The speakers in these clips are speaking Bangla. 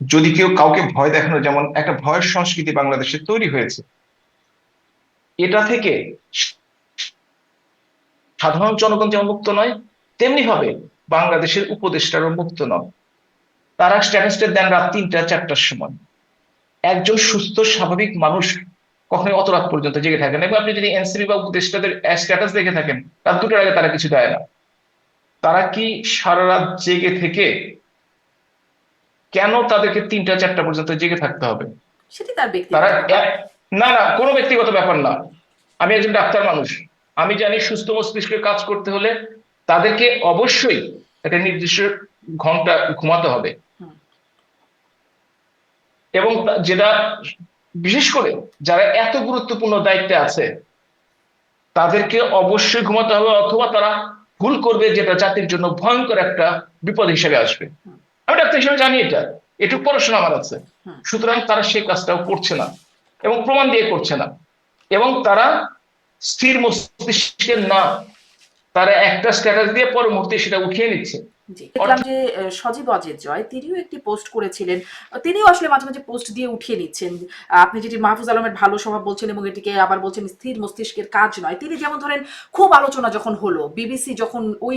যদি কেউ কাউকে ভয় দেখানো, যেমন একটা ভয়ের সংস্কৃতি বাংলাদেশে তৈরি হয়েছে, এটা থেকে সাধারণ জনগণ যেমন মুক্ত নয়, তেমনি ভাবে বাংলাদেশের উপদেষ্টারও মুক্ত নয়। তারা স্ট্যাটাসটা দেন রাত তিনটা, চারটার সময়। একজন সুস্থ, স্বাভাবিক মানুষ কখনোই অত রাত পর্যন্ত জেগে থাকেন এবং আপনি যদি এনসিপি বা উপদেষ্টাদের স্ট্যাটাস দেখে থাকেন, রাত দুটোর আগে তারা কিছু দেয় না। তারা কি সারা রাত জেগে থেকে কেন তাদেরকে তিনটা চারটা পর্যন্ত জেগে থাকতে হবে? সেটি তার ব্যক্তি তারা না না কোনো ব্যক্তিগত ব্যাপার না। আমি একজন ডাক্তার মানুষ। আমি জানি সুস্থ মস্তিষ্কে কাজ করতে হলে তাদেরকে অবশ্যই একটা নির্দিষ্ট ঘণ্টা ঘুমাতে হবে। এবং যেটা বিশেষ করে যারা এত গুরুত্বপূর্ণ দায়িত্বে আছে তাদেরকে অবশ্যই ঘুমাতে হবে অথবা তারা ভুল করবে যেটা জাতির জন্য ভয়ঙ্কর একটা বিপদ হিসেবে আসবে। আমি ডাক্তার হিসেবে জানি এটা। একটু পড়াশোনা আমার আছে। সুতরাং তারা সেই কাজটাও করছে না এবং প্রমাণ দিয়ে করছে না। এবং তারা স্থির মস্তিষ্কের না তারা একটা স্ট্যাটাস দিয়ে পর মুহূর্তে সেটা উঠিয়ে নিচ্ছে। জি। দেখলাম যে সজীব অজিত জয় তিনিও একটি পোস্ট করেছিলেন। তিনিও আসলে মাঝে মাঝে পোস্ট দিয়ে উঠিয়ে নিচ্ছেন। আপনি যেটি মাহফুজ আলমের ভালো স্বভাব বলছেন এবং এটিকে আবার বলছেন স্থির মস্তিষ্কের কাজ নয় তিনি যেমন ধরেন খুব আলোচনা যখন হলো বিবিসি যখন ওই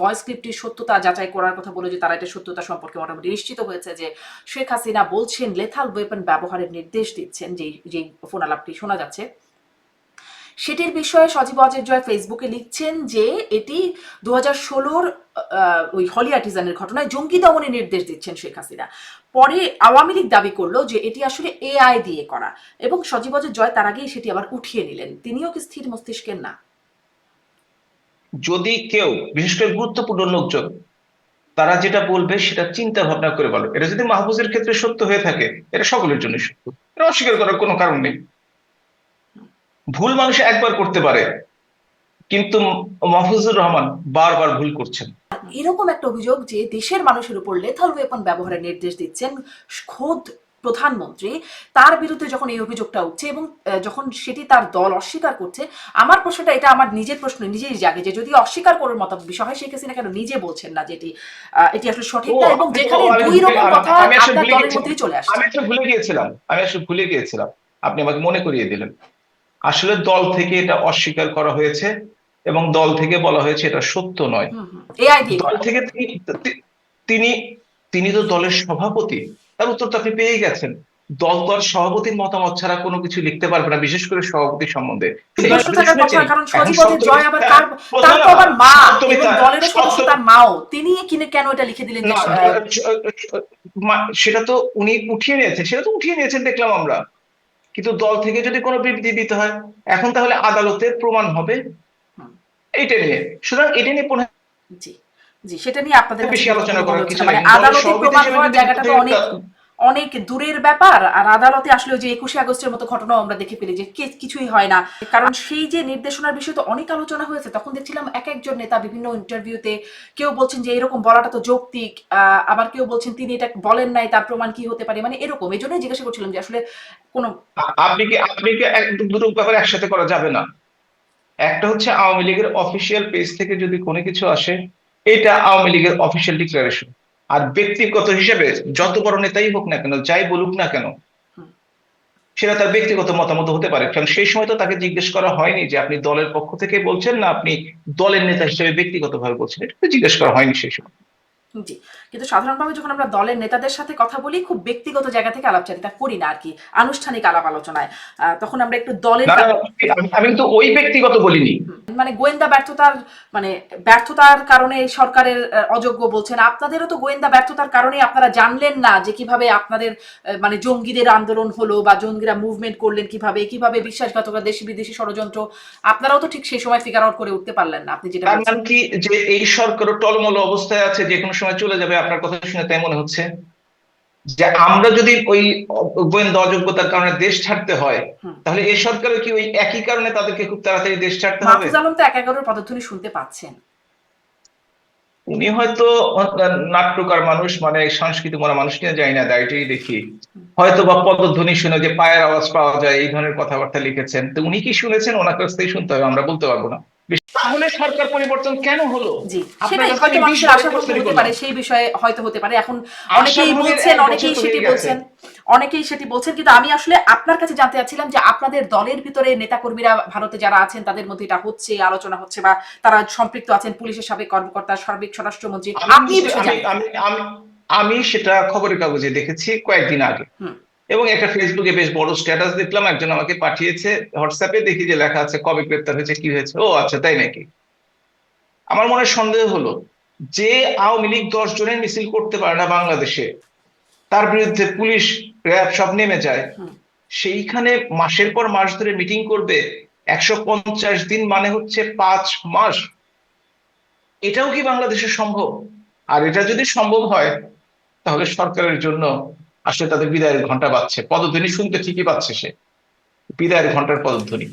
ভয়েস ক্লিপটির সত্যতা যাচাই করার কথা বলে যে তারা এটা সত্যতা সম্পর্কে মোটামুটি নিশ্চিত হয়েছে যে শেখ হাসিনা বলছেন লেথাল ওয়েপন ব্যবহারের নির্দেশ দিচ্ছেন যেই যেই ফোন আলাপটি শোনা যাচ্ছে। সেটির বিষয়ে সজীব অজিত জয় ফেসবুকে লিখছেন যে এটি দু হাজার ষোলোর ওই হলি আর্টিজানের ঘটনায় জঙ্গি দমনের নির্দেশ দিচ্ছেন শেখ হাসিনা। পরে আওয়ামী লীগ দাবি করল যে এটি আসলে এআই দিয়ে করা এবং সজীব অজিত জয় তার আগেই সেটি আবার উঠিয়ে নিলেন। তিনিও কি স্থির মস্তিষ্কের না? যদি কেউ, বিশেষ করে গুরুত্বপূর্ণ লোকজন, তারা যেটা বলবে সেটা চিন্তা ভাবনা করে বলো। এটা যদি মাহফুজের ক্ষেত্রে সত্য হয়ে থাকে, এটা সকলের জন্য সত্য। এটা অস্বীকার করার কোনো কারণ নেই। ভুল মানুষ একবার করতে পারে কিন্তু মাহফুজুর রহমান বারবার ভুল করছেন। এরকম একটা অভিযোগ যে দেশের মানুষের উপর লেথাল ওয়েপন ব্যবহারের নির্দেশ দিচ্ছেন খোদ প্রধানমন্ত্রী তার বিরুদ্ধে যখন এই অভিযোগটা উঠছে এবং যখন সেটি তার দল অস্বীকার করছে আমার প্রশ্নটা এটা আমার নিজের প্রশ্ন নিজেই জাগে যে যদি অস্বীকার করার মতো বিষয় হয় শেখ হাসিনা কেন নিজে বলছেন না যে এটি আহ, এটি আসলে সঠিক না এবং যেখানে দুই রকম কথা আপনার দলের মধ্যেই চলে আসছে। আমি আসলে ভুলে গিয়েছিলাম আমি আসলে ভুলে গিয়েছিলাম। আপনি আমাকে মনে করিয়ে দিলেন। আসলে দল থেকে এটা অস্বীকার করা হয়েছে এবং দল থেকে বলা হয়েছে এটা সত্য নয়। দল থেকে তিনি- তিনি তো দলের সভাপতি। তার উত্তর তো আপনি পেয়ে গেছেন। দল দল সভাপতির মতামত ছাড়া কোনো কিছু লিখতে পারবে না বিশেষ করে সভাপতি সম্বন্ধে। তো সেটা তো উনি উঠিয়ে নিয়েছেন সেটা তো উঠিয়ে নিয়েছেন দেখলাম আমরা। কিন্তু দল থেকে যদি কোনো বিবৃতি দিতে হয় এখন তাহলে আদালতের প্রমাণ হবে। এটা নিয়ে। সুতরাং এটা নিয়ে পুনঃ জি জি সেটা নিয়ে আপনাদের বেশি আলোচনা করার কিছু নাই। মানে নেই। দলের আদালতে সভাপতি প্রমাণ হওয়ার জায়গাটা তো অনেক অনেক দূরের ব্যাপার, আর আদালতে আসলে যে একুশে আগস্টের মতো ঘটনাও আমরা দেখে ফেলি যে কিছুই হয় না। কারণ সেই যে নির্দেশনার বিষয়ে তো অনেক আলোচনা হয়েছে, তখন দেখছিলাম এক একজন নেতা বিভিন্ন ইন্টারভিউতে কেউ বলছেন যে এরকম বলাটা তো যৌক্তিক আবার কেউ বলছেন তিনি এটা বলেন নাই, তার প্রমাণ কি হতে পারে? মানে এরকম, এই জন্যই জিজ্ঞাসা করছিলাম যে আসলে কোনো আপনি কি আপনি কি দুটো ব্যাপার একসাথে করা যাবে না? একটা হচ্ছে আওয়ামী লীগের অফিসিয়াল পেজ থেকে যদি কোনো কিছু আসে, এটা আওয়ামী লীগের অফিসিয়াল ডিক্লারেশন আর ব্যক্তিগত হিসেবে যত বড় নেতাই হোক না কেন যাই বলুক না কেন সেটা তার ব্যক্তিগত মতামত হতে পারে। কারণ সেই সময় তো তাকে জিজ্ঞেস করা হয়নি যে আপনি দলের পক্ষ থেকে বলছেন না আপনি দলের নেতা হিসেবে ব্যক্তিগত ভাবে বলছেন। এটা তো জিজ্ঞেস করা হয়নি সেই সময়। জি। কিন্তু সাধারণভাবে যখন আমরা দলের নেতাদের সাথে কথা বলি খুব ব্যক্তিগত জায়গা থেকে আলাপচারিতা করি না আর কি আনুষ্ঠানিক আলাপ আলোচনায়। তখন আমরা একটু দলের আমি- কিন্তু ওই ব্যক্তিগত বলিনি। মানে গোয়েন্দা ব্যর্থতার মানে ব্যর্থতার কারণে সরকারের অযোগ্য বলছেন। আপনাদেরও তো গোয়েন্দা ব্যর্থতার কারণে আপনারা জানলেন না যে কীভাবে আপনাদের মানে জঙ্গিদের আন্দোলন হলো বা জঙ্গিরা মুভমেন্ট করলেন কীভাবে কীভাবে বিশ্বাসঘাতকতা দেশি বিদেশি ষড়যন্ত্র। আপনারাও তো ঠিক সেই সময় ফিগার আউট করে উঠতে পারলেন না। আপনি যেটা মানে কি? যে এই সরকারও টলমল অবস্থায় আছে যে কোনো সময় চলে যাবে আপনার কথা শুনে তাই মনে হচ্ছে? যে আমরা যদি ওই গোয়েন্দা অযোগ্যতার কারণে দেশ ছাড়তে হয় তাহলে এই সরকারের কি ওই একই কারণে তাদেরকে খুব তাড়াতাড়ি দেশ ছাড়তে হবে? মাহফুজ আলম তো এক এগারোর পদধ্বনি শুনতে পাচ্ছেন। উনি হয়তো নাট্যকার মানুষ মানে সাংস্কৃতিক মনা মানুষ কিনা জানি না দায়টাই দেখি। হয়তো বা পদধ্বনি শুনে যে পায়ের আওয়াজ পাওয়া যায় এই ধরনের কথাবার্তা লিখেছেন। তো উনি কি শুনেছেন? ওনার কাছ থেকে শুনতে হবে আমরা বলতে পারব না। তাহলে সরকার পরিবর্তন কেন হলো। পারে সেই বিষয়ে হয়তো হতে পারে এখন অনেকেই বলছেন অনেকেই সেটি বলছেন অনেকেই সেটি বলছেন কিন্তু আমি আসলে আপনার কাছে জানতে চাচ্ছিলাম যে আপনাদের দলের ভিতরে নেতাকর্মীরা ভারতে যারা আছেন তাদের মধ্যে এটা হচ্ছে আলোচনা হচ্ছে বা তারা সম্পৃক্ত আছেন পুলিশের সাবেক কর্মকর্তা সাবেক স্বরাষ্ট্রমন্ত্রী আপনি আমি সেটা খবরের কাগজে দেখেছি কয়েকদিন আগে। এবং একটা ফেসবুকে বেশ বড় স্ট্যাটাস দেখলাম একজন আমাকে পাঠিয়েছে হোয়াটসঅ্যাপে দেখি যে লেখা আছে কবে গ্রেপ্তার হয়েছে কি হয়েছে। ও আচ্ছা তাই নাকি? আমার মনে সন্দেহ হলো যে আওয়ামী লীগ দশ জনের মিছিল করতে পারে না বাংলাদেশে তার বিরুদ্ধে পুলিশ র্যাব সব নেমে যায়। সেইখানে মাসের পর মাস ধরে মিটিং করবে একশো পঞ্চাশ দিন মানে হচ্ছে পাঁচ মাস। এটাও কি বাংলাদেশে সম্ভব? আর এটা যদি সম্ভব হয় তাহলে সরকারের জন্য আসলে তাদের বিদায়ের ঘণ্টা বাজছে। পদধ্বনি শুনতে ঠিকই পাচ্ছে সে। বিদায়ের ঘণ্টার পদধ্বনি।